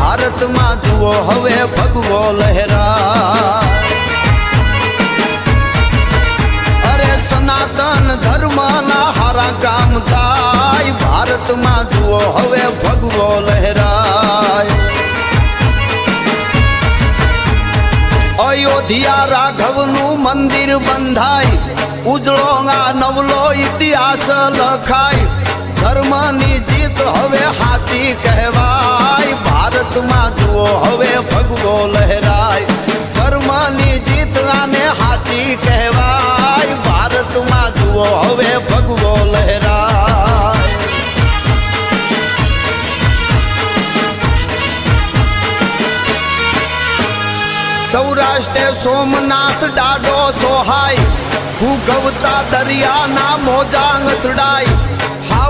ભારતમાં જુઓ હવે ભગવો લહેરા. અરે સનાતન ધર્મના હારા કામ થાય. ભારતમાં જુઓ હવે ભગવો લહેરાય. અયોધ્યા રાઘવનું મંદિર બંધાય. ઉજળો આ નવલો ઇતિહાસ લખાય. ધર્મની જીત હવે હાચી કહેવાય. ભારતમાં જુઓ, હવે ભગવો લહેરાય. ધર્મની જીત આને હાથી કહેવાય. ભારતમાં જુઓ, હવે ભગવો લહેરાય. સૌરાષ્ટ્રે સોમનાથ ડાડો સોહાય. ભૂગવતા દરિયાના મોજા અથડાય